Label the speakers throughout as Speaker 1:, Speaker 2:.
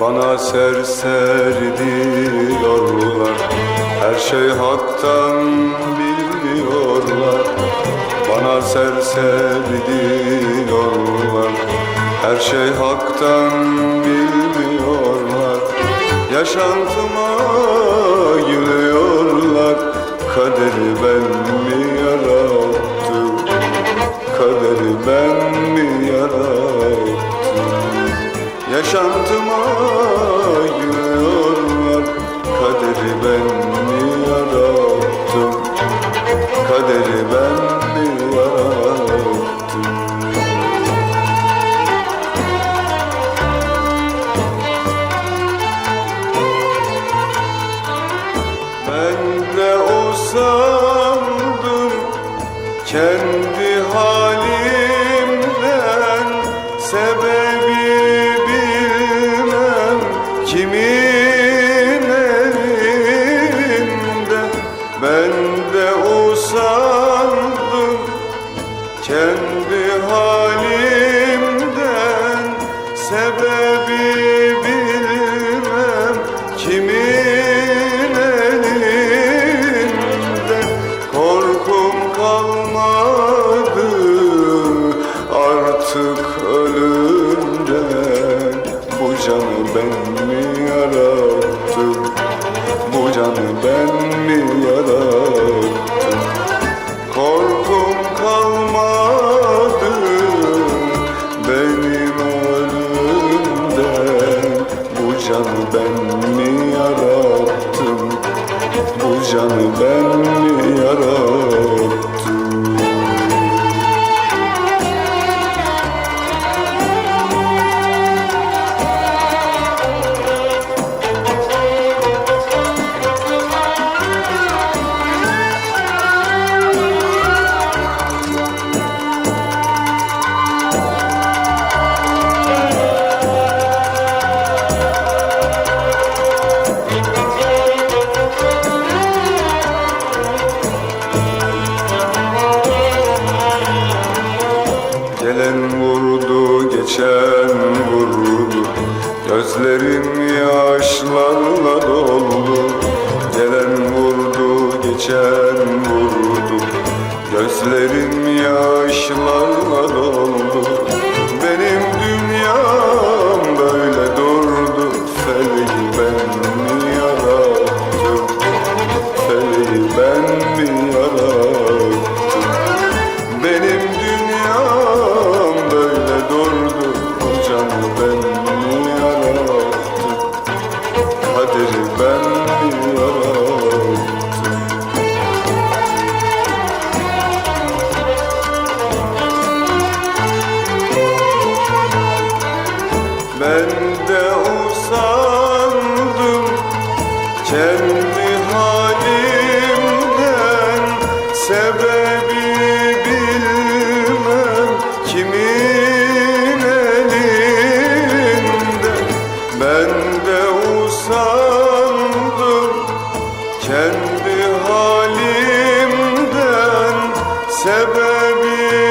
Speaker 1: Bana serseri diyorlar Her şey haktan bilmiyorlar. Bana serseri diyorlar Her şey haktan bilmiyorlar. Yaşantıma gülüyorlar Kaderi ben mi yarattım Kaderi ben mi yarattım Yaşantıma sandım. Kendi Jean Hubert. Geçen vurdu. Gözlerim yaşlarla doldu. Gelen vurdu, geçen vurdu. Gözlerim yaşlarla doldu. Benim dünyam kendi halimden Sebebi bilmem kimin elinde. Ben de usandım kendi halimden Sebebi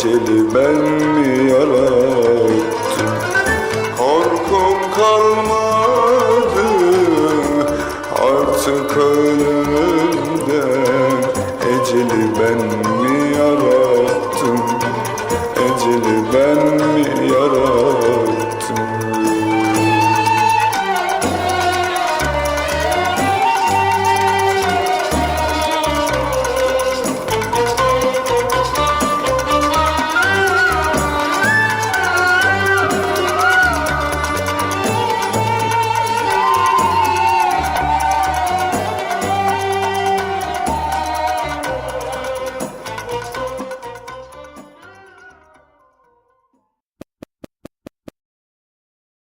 Speaker 1: Eceli ben mi yarattım? Korkum kalmadı artık önümde Eceli ben mi